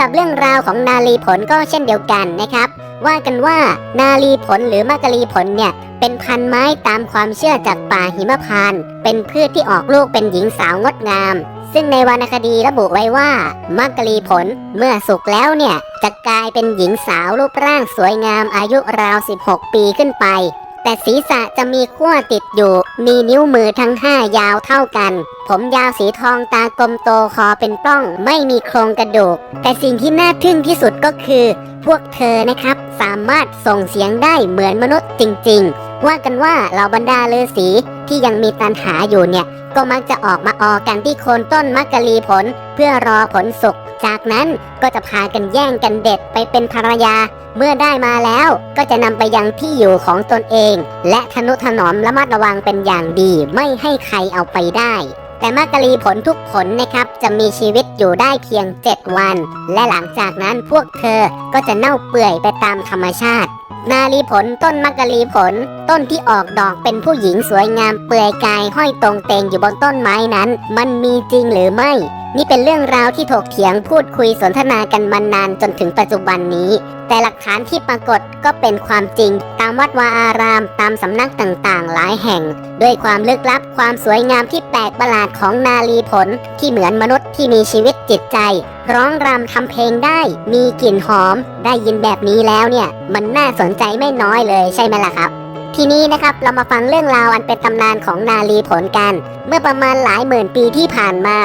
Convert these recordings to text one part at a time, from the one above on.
หรับเรื่องราวของนาลีผลก็เช่นเดียวกันนะครับ ว่ากันว่านาลีผลหรือมักะลีผลเนี่ยเป็นพันไม้ตามความเชื่อจากป่าหิมพานต์เป็นพืชที่ออกลูกเป็นหญิงสาวงดงาม ซึ่งในวรรณคดีระบุไว้ว่ามักกะลีผลเมื่อสุกแล้วเนี่ยจะกลายเป็นหญิงสาวรูปร่างสวยงามอายุราว 16 ปีขึ้นไป แต่ศีรษะจะมีขั้วติดอยู่ มีนิ้วมือทั้งห้ายาวเท่ากัน ผมยาวสีทองตากลมโตคอเป็นปล้อง ไม่มีโครงกระดูก แต่สิ่งที่น่าทึ่งที่สุดก็คือ พวกเธอนะครับ สามารถส่งเสียงได้เหมือนมนุษย์จริง ๆ ว่ากันว่าเหล่าบรรดาฤาษีที่ยังมีตันหาอยู่เนี่ย ก็มักจะออกมาออกันที่โคนต้นมักกะลีผล เพื่อรอผลสุก จากนั้นก็จะพากันแย่งกันเด็ดไปเป็นภรรยา เมื่อได้มาแล้วก็จะนำไปยังที่อยู่ของตนเอง และทนุถนอมระมัดระวังเป็นอย่างดีไม่ให้ใครเอาไปได้แต่มักกะลีผลทุกผลนะครับ จะมีชีวิตอยู่ได้เพียง 7 วัน และหลังจากนั้นพวกเธอก็จะเน่าเปื่อยไปตามธรรมชาติ นาลีผลต้นมักกะลีผล ต้นที่ออกดอกเป็นผู้หญิงสวยงามเปลือยกายห้อยตรงเตงอยู่บนต้นไม้นั้น มันมีจริงหรือไม่ นี่เป็นเรื่องราวที่ถกเถียงพูดคุยสนทนากันมานานจนถึงปัจจุบันนี้ แต่หลักฐานที่ปรากฏก็เป็นความจริง ตามวัดวาอารามตามสำนักต่างๆ หลายแห่ง ด้วยความลึกลับความสวยงามที่แปลกประหลาดของนาลีผลที่เหมือนมนุษย์ที่มีชีวิตจิตใจ ร้องรำทำเพลงได้ มีกลิ่นหอม ได้ยินแบบนี้แล้วเนี่ย มันน่าสนใจไม่น้อยเลยใช่ไหมล่ะครับ ทีนี้นะครับเรามาฟังเรื่องราวอันเป็นตำนานของนาลีผลกัน เมื่อประมาณหลายหมื่นปีที่ผ่านมา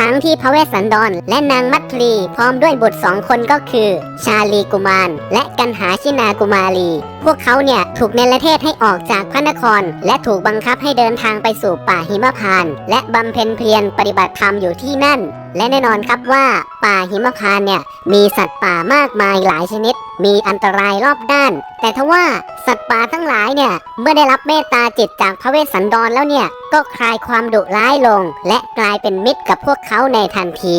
ครั้งที่พระเวสสันดร และนางมัทรีพร้อมด้วยบุตรสองคนก็คือ ชาลีกุมาร และกันหาชินากุมารี พวกเขาเนี่ยถูกเนรเทศให้ออกจากพระนคร และถูกบังคับให้เดินทางไปสู่ป่าหิมพานต์และบำเพ็ญเพียรปฏิบัติธรรมอยู่ที่นั่น และแน่นอนครับว่าป่าหิมพานต์เนี่ยมีสัตว์ป่ามากมายหลายชนิด มีอันตรายรอบด้าน แต่ทว่าสัตว์ป่าทั้งหลายเนี่ยเมื่อได้รับเมตตาจิตจากพระเวสสันดรแล้วเนี่ย ก็คลายความดุร้ายลง และกลายเป็นมิตรกับพวกเขาในทันที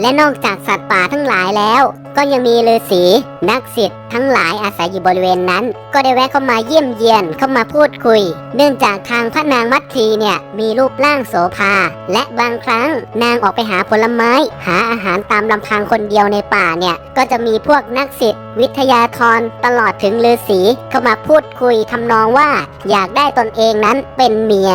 และนอกจากสัตว์ป่าทั้งหลายแล้ว ก็ยังมีฤาษีนักศิษย์ทั้งหลายอาศัยอยู่บริเวณนั้น ก็ได้แวะเข้ามาเยี่ยมเยียนเข้ามาพูดคุย เนื่องจากทางพระนางมัทรีเนี่ยมีรูปร่างโสภา และบางครั้งนางออกไปหาผลไม้ หาอาหารตามลำพังคนเดียวในป่าเนี่ยก็จะมีพวกนักศิษย์วิทยาธรตลอดถึงฤาษีเข้ามาพูดคุยทำนองว่า อยากได้ตนเองนั้นเป็นเมีย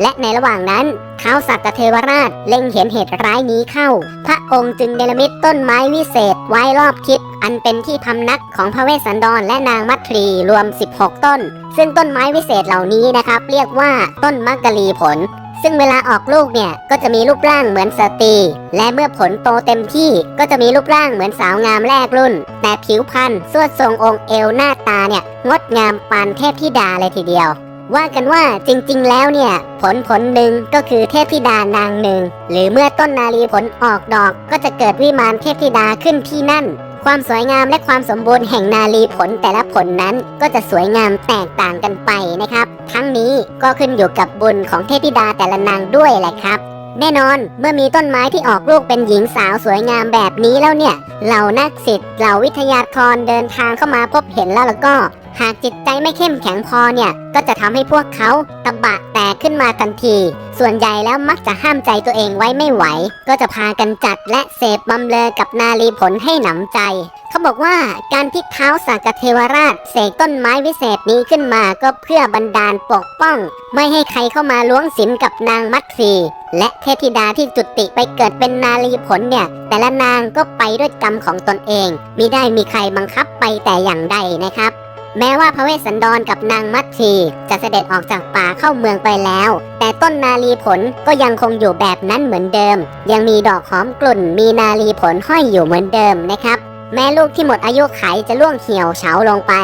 และในระหว่างนั้นท้าวสัตเทวราชเล็งเห็นเหตุร้ายนี้เข้า พระองค์จึงเนรมิตต้นไม้วิเศษไว้รอบทิศอันเป็นที่พำนักของพระเวสสันดรและนางมัทรีรวม 16 ต้น ซึ่งต้นไม้วิเศษเหล่านี้นะครับ เรียกว่าต้นมักกะลีผล ซึ่งเวลาออกลูกเนี่ย ก็จะมีรูปร่างเหมือนสตรี และเมื่อผลโตเต็มที่ก็จะมีรูปร่างเหมือนสาวงามแรกรุ่น แต่ผิวพรรณสวดทรงองค์เอวหน้าตาเนี่ยงดงามปานเทพธิดาเลยทีเดียว ว่ากันว่าจริงๆ แล้วเนี่ย ผลผลหนึ่งก็คือเทพธิดานางหนึ่ง หรือเมื่อต้นนาลีผลออกดอกก็จะเกิดวิมานเทพธิดาขึ้นที่นั่น ความสวยงามและความสมบูรณ์แห่งนาลีผลแต่ละผลนั้นก็จะสวยงามแตกต่างกันไปนะครับ ทั้งนี้ก็ขึ้นอยู่กับบุญของเทพธิดาแต่ละนางด้วยแหละครับแน่นอนเมื่อมีต้นไม้ที่ออกลูกเป็นหญิงสาวสวยงามแบบนี้แล้วเนี่ย เหล่านักศิษย์เหล่าวิทยากรเดินทางเข้ามาพบเห็นแล้วแล้วก็ หากจิตใจไม่เข้มแข็งพอเนี่ย ก็จะทำให้พวกเขาตะบะแตกขึ้นมาทันที ส่วนใหญ่แล้วมักจะห้ามใจตัวเองไว้ไม่ไหว ก็จะพากันจัดและเสพบำเลอกับนาลีผลให้หนำใจ เขาบอกว่าการที่เท้าสากเทวราชเสกต้นไม้วิเศษนี้ขึ้นมาก็เพื่อบันดาลปกป้อง ไม่ให้ใครเข้ามาล้วงสินกับนางมัทรีและเทพธิดาที่จุติไปเกิดเป็นนาลีผลเนี่ย แต่ละนางก็ไปด้วยกรรมของตนเองมิได้มีใครบังคับไปแต่อย่างใดนะครับ แม้ว่าพระเวสสันดรกับนางมัทรีจะเสด็จออกจากป่าเข้าเมืองไปแล้ว แต่ต้นนาลีผลก็ยังคงอยู่แบบนั้นเหมือนเดิม ยังมีดอกหอมกลุ่น มีนาลีผลห้อยอยู่เหมือนเดิมนะครับแม้ลูกที่หมดอายุไขจะล่วงเหี่ยวเฉาลงไป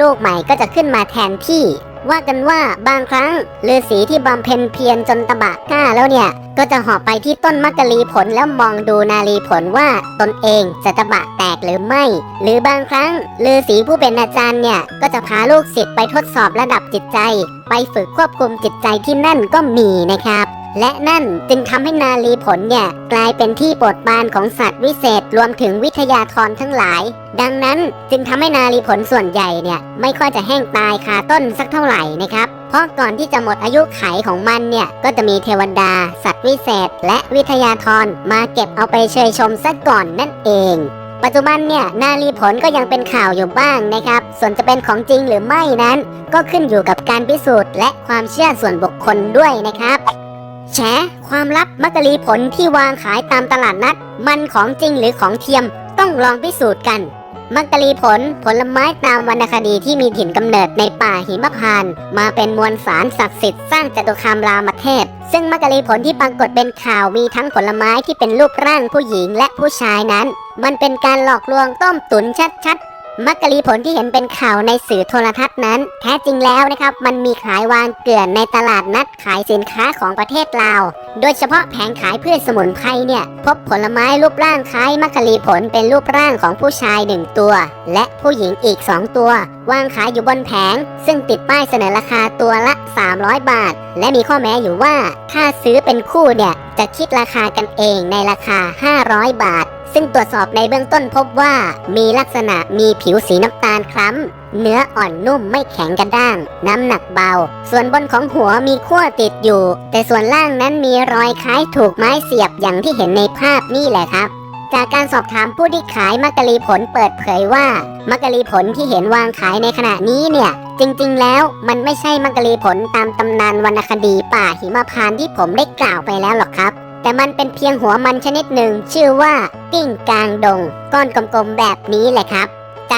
ลูกใหม่ก็จะขึ้นมาแทนที่ ว่ากันว่าบางครั้งฤาษีที่บำเพ็ญเพียรจนตะบะกล้าแล้วเนี่ย ก็จะหอบไปที่ต้นมักกะลีผลแล้วมองดูนาลีผลว่าตนเองจะตะบะแตกหรือไม่ หรือบางครั้งฤาษีผู้เป็นอาจารย์เนี่ย ก็จะพาลูกศิษย์ไปทดสอบระดับจิตใจ ไปฝึกควบคุมจิตใจที่นั่นก็มีนะครับ และนั่นจึงทำให้นาลีผลเนี่ยกลายเป็นที่โปรดปรานของสัตว์วิเศษรวมถึงวิทยาธรทั้งหลาย ดังนั้นจึงทำให้นาลีผลส่วนใหญ่เนี่ยไม่ค่อยจะแห้งตายคาต้นสักเท่าไหร่นะครับเพราะก่อนที่จะหมดอายุไขของมันเนี่ยก็จะมีเทวดา สัตว์วิเศษ และวิทยาธรมาเก็บเอาไปเชยชมซะก่อนนั่นเองปัจจุบันเนี่ยนาลีผลก็ยังเป็นข่าวอยู่บ้างนะครับ ส่วนจะเป็นของจริงหรือไม่นั้น ก็ขึ้นอยู่กับการพิสูจน์และความเชื่อส่วนบุคคลด้วยนะครับ แฉความลับมักกะลีผลที่วางขายตามตลาดนัด มันของจริงหรือของเทียมต้องลองพิสูจน์กันมักกะลีผลผลไม้ตามวรรณคดีที่มีถิ่นกำเนิดในป่าหิมพานต์มาเป็นมวลสารศักดิ์สิทธิ์สร้างจตุคามรามเทพ ซึ่งมักกะลีผลที่ปรากฏเป็นข่าวมีทั้งผลไม้ที่เป็นรูปร่างผู้หญิงและผู้ชายนั้น มันเป็นการหลอกลวงต้มตุ๋นชัดๆ มักกะลีผลที่เห็นเป็นข่าวในสื่อโทรทัศน์นั้น แท้จริงแล้วนะครับ มันมีขายวางเกลื่อนในตลาดนัดขายสินค้าของประเทศลาว โดยเฉพาะแผงขายพืชสมุนไพรเนี่ย พบผลไม้รูปร่างคล้ายมักกะลีผลเป็นรูปร่างของผู้ชายหนึ่งตัว และผู้หญิงอีก 2 ตัว วางขายอยู่บนแผง ซึ่งติดป้ายเสนอราคาตัวละ 300 บาท และมีข้อแม้อยู่ว่าถ้าซื้อเป็นคู่เนี่ย จะคิดราคากันเองในราคา 500 บาท ซึ่งตรวจสอบในเบื้องต้นพบว่า มีลักษณะมีผิวสีน้ำตาลคล้ำ เนื้ออ่อนนุ่มไม่แข็งกระด้าง น้ำหนักเบา ส่วนบนของหัวมีขั้วติดอยู่ แต่ส่วนล่างนั้นมีรอยคล้ายถูกไม้เสียบอย่างที่เห็นในภาพนี่แหละครับ จากการสอบถามผู้ที่ขายมักกะลีผลเปิดเผยว่า มักกะลีผลที่เห็นวางขายในขณะนี้เนี่ย จริงๆ แล้วมันไม่ใช่มักกะลีผลตามตำนานวรรณคดีป่าหิมพานที่ผมได้กล่าวไปแล้วหรอกครับ แต่มันเป็นเพียงหัวมันชนิดหนึ่งชื่อว่ากิ้งกางดง ก้อนกลมๆแบบนี้แหละครับ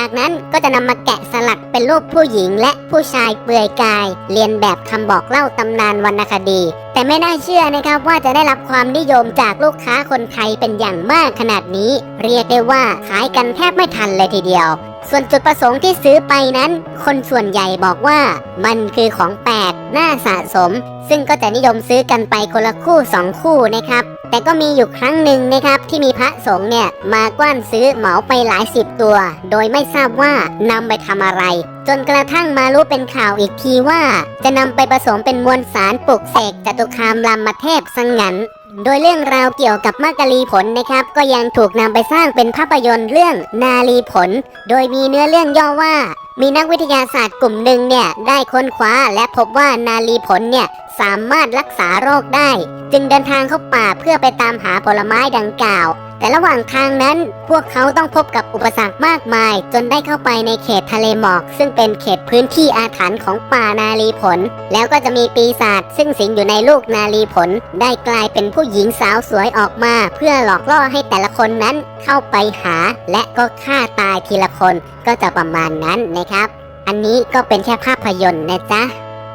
จากนั้นก็จะนำมาแกะสลักเป็นรูปผู้หญิงและผู้ชายเปลือยกาย เรียนแบบคำบอกเล่าตำนานวรรณคดี แต่ไม่น่าเชื่อนะครับว่าจะได้รับความนิยมจากลูกค้าคนไทยเป็นอย่างมากขนาดนี้ เรียกได้ว่าขายกันแทบไม่ทันเลยทีเดียว ส่วนจุดประสงค์ที่ซื้อไปนั้น คนส่วนใหญ่บอกว่ามันคือของแปลกน่าสะสม ซึ่งก็จะนิยมซื้อกันไปคนละคู่สองคู่นะครับ แต่ก็มีอยู่ครั้งหนึ่งนะครับ ที่มีพระสงฆ์เนี่ยมากว้านซื้อเหมาไปหลายสิบตัว โดยไม่ทราบว่านำไปทำอะไร จนกระทั่งมารู้เป็นข่าวอีกทีว่า จะนำไปผสมเป็นมวลสารปลุกเสกจตุคามรามเทพสังงัน โดยเรื่องราวเกี่ยวกับมักกะลีผลนะครับ ก็ยังถูกนำไปสร้างเป็นภาพยนตร์เรื่องนาลีผล โดยมีเนื้อเรื่องย่อว่า มีนักวิทยาศาสตร์กลุ่มหนึ่งเนี่ยได้ค้นคว้าและพบว่านาลีผลเนี่ยสามารถรักษาโรคได้ จึงเดินทางเข้าป่าเพื่อไปตามหาผลไม้ดังกล่าว แต่ระหว่างทางนั้นพวกเขาต้องพบกับอุปสรรคมากมาย จนได้เข้าไปในเขตทะเลหมอก ซึ่งเป็นเขตพื้นที่อาถรรพ์ของป่านาลีผล แล้วก็จะมีปีศาจซึ่งสิงอยู่ในลูกนาลีผล ได้กลายเป็นผู้หญิงสาวสวยออกมา เพื่อหลอกล่อให้แต่ละคนนั้นเข้าไปหา และก็ฆ่าตายทีละคนก็จะประมาณนั้นนะครับ อันนี้ก็เป็นแค่ภาพยนตร์นะจ๊ะ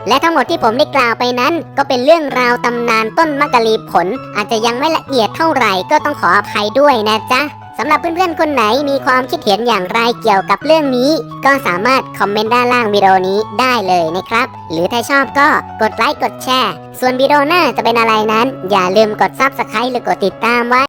และทั้งหมดที่ผมได้กล่าวไปนั้น ก็เป็นเรื่องราวตำนานต้นมักกะลีผล อาจจะยังไม่ละเอียดเท่าไหร่ก็ต้องขออภัยด้วยนะจ๊ะสำหรับเพื่อนๆคนไหนมีความคิดเห็นอย่างไรเกี่ยวกับเรื่องนี้ ก็สามารถคอมเมนต์ด้านล่างวิดีโอนี้ได้เลยนะครับ หรือถ้าชอบก็กดไลค์กดแชร์ ส่วนวิดีโอหน้าจะเป็นอะไรนั้น อย่าลืมกด Subscribe หรือกดติดตามไว้